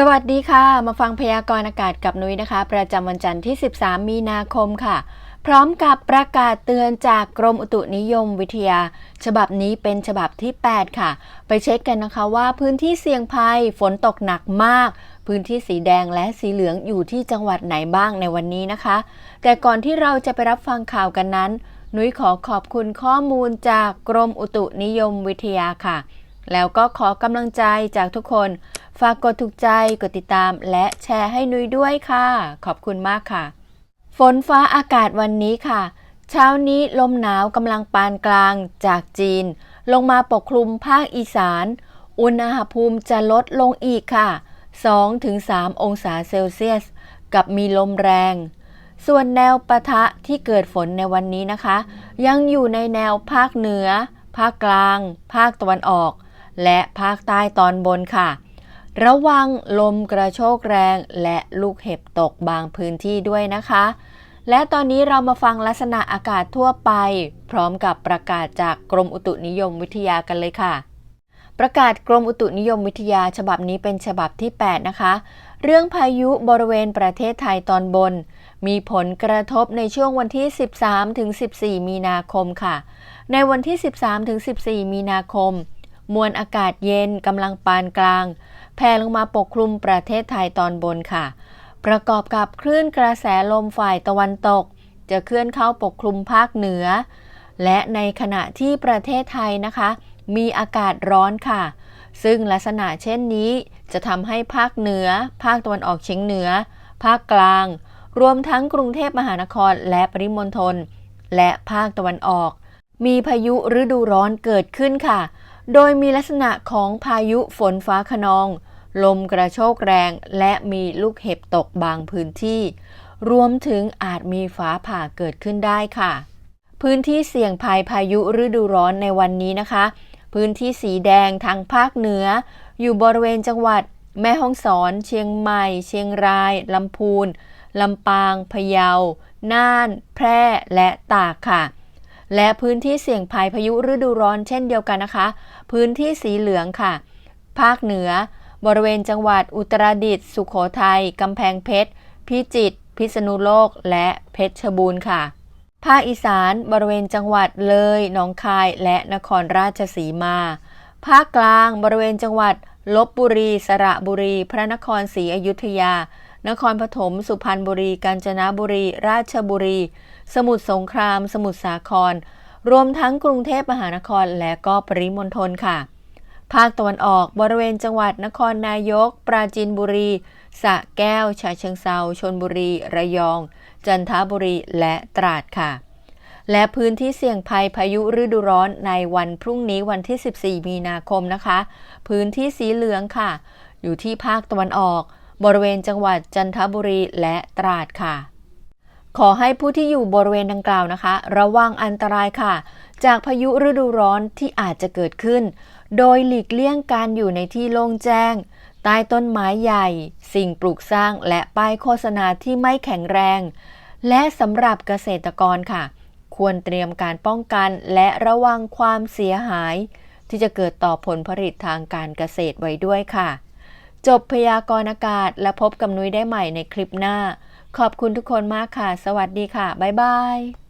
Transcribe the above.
สวัสดีค่ะ มาฟังพยากรณ์อากาศกับนุ้ยนะคะ ประจำวันจันทร์ที่ 13 มีนาคมค่ะ พร้อมกับประกาศเตือนจากกรมอุตุนิยมวิทยา ฉบับนี้เป็นฉบับที่ 8 ค่ะ ไปเช็คกันนะคะว่าพื้นที่เสี่ยงภัยฝนตกหนักมาก พื้นที่สีแดงและสีเหลืองอยู่ที่จังหวัดไหนบ้างในวันนี้นะคะ แต่ก่อนที่เราจะไปรับฟังข่าวกันนั้น นุ้ยขอขอบคุณข้อมูลจากกรมอุตุนิยมวิทยาค่ะ แล้วก็ขอกำลังใจจากทุกคน ฝากกดถูกใจกดติดตามและแชร์ให้นุ้ยด้วยค่ะ ขอบคุณมากค่ะ ฝนฟ้าอากาศวันนี้ค่ะ เช้านี้ลมหนาวกำลังปานกลางจากจีน ลงมาปกคลุมภาคอีสาน อุณหภูมิจะลดลงอีกค่ะ 2-3 องศาเซลเซียส กับมีลมแรง ส่วนแนวปะทะที่เกิดฝนในวันนี้นะคะ ยังอยู่ในแนวภาคเหนือ ภาคกลาง ภาคตะวันออก และภาคใต้ตอนบนค่ะ ระวังลมกระโชกแรงและลูกเห็บตกบางพื้นที่ด้วยนะคะ และตอนนี้เรามาฟังลักษณะอากาศทั่วไป พร้อมกับประกาศจากกรมอุตุนิยมวิทยากันเลยค่ะ ประกาศกรมอุตุนิยมวิทยาฉบับนี้เป็นฉบับที่ 8 นะคะ เรื่องพายุบริเวณประเทศไทยตอนบน มีผลกระทบในช่วงวันที่ 13-14 มีนาคมค่ะ ในวันที่ 13-14 มีนาคม มวลอากาศเย็นกำลังปานกลาง แผ่ลงมาปกคลุมประเทศไทยตอนบนค่ะ ประกอบกับคลื่นกระแสลมฝ่ายตะวันตก จะเคลื่อนเข้าปกคลุมภาคเหนือ และในขณะที่ประเทศไทยนะคะ มีอากาศร้อนค่ะ ซึ่งลักษณะเช่นนี้จะทำให้ภาคเหนือ ภาคตะวันออกเฉียงเหนือ ภาคกลาง รวมทั้งกรุงเทพมหานครและปริมณฑลและภาคตะวันออก มีพายุฤดูร้อนเกิดขึ้นค่ะ โดยมีลักษณะของพายุฝนฟ้าขนอง ลมกระโชกแรงและมีลูกเห็บตกบางพื้นที่ รวมถึงอาจมีฟ้าผ่าเกิดขึ้นได้ค่ะ พื้นที่เสี่ยงภัยพายุฤดูร้อนในวันนี้นะคะ พื้นที่สีแดงทางภาคเหนือ อยู่บริเวณจังหวัด แม่ฮ่องสอน เชียงใหม่ เชียงรายลำพูนลำปางพะเยา น่าน แพร่ และตากค่ะ และพื้นที่เสี่ยงภัยพายุฤดูร้อนเช่นเดียวกันนะคะ พื้นที่สีเหลืองค่ะ ภาคเหนือ บริเวณจังหวัดอุตรดิตถ์สุขโขทัยกำแพงเพชร พิจิตร พิษณุโลก และเพชรบูรณ์ค่ะ ภาคอีสาน บริเวณจังหวัดเลย หนองคาย และนครราชสีมา ภาคกลาง บริเวณจังหวัดลบบุรี สระบุรี พระนครศรีอยุธยา นครปฐม สุพรรณบุรี กาญจนบุรี ราชบุรี สมุทรสงคราม สมุทรสาคร รวมทั้งกรุงเทพมหานครและก็ปริมณฑลค่ะ ภาคตะวันออกบริเวณจังหวัดนครนายก ปราจีนบุรีสระแก้วฉะเชิงเซาชนบุรี ระยอง จันทบุรีและตราดค่ะ และพื้นที่เสี่ยงภัยพายุฤดูร้อนในวันพรุ่งนี้วันที่ 14 มีนาคมนะคะ พื้นที่สีเหลืองค่ะ อยู่ที่ภาคตะวันออก บริเวณจังหวัดจันทบุรีและตราดค่ะ ขอให้ผู้ที่อยู่บริเวณดังกล่าวนะคะ ระวังอันตรายค่ะ จากพายุฤดูร้อนที่อาจจะเกิดขึ้น โดยหลีกเลี่ยงการอยู่ในที่โล่งแจ้ง ใต้ต้นไม้ใหญ่ สิ่งปลูกสร้างและป้ายโฆษณาที่ไม่แข็งแรง และสำหรับเกษตรกรค่ะ ควรเตรียมการป้องกันและระวังความเสียหายที่จะเกิดต่อผลผลิตทางการเกษตรไว้ด้วยค่ะ จบพยากรณ์อากาศและพบกับนุ้ยได้ใหม่ในคลิปหน้า ขอบคุณทุกคนมากค่ะ สวัสดีค่ะ บ๊ายบาย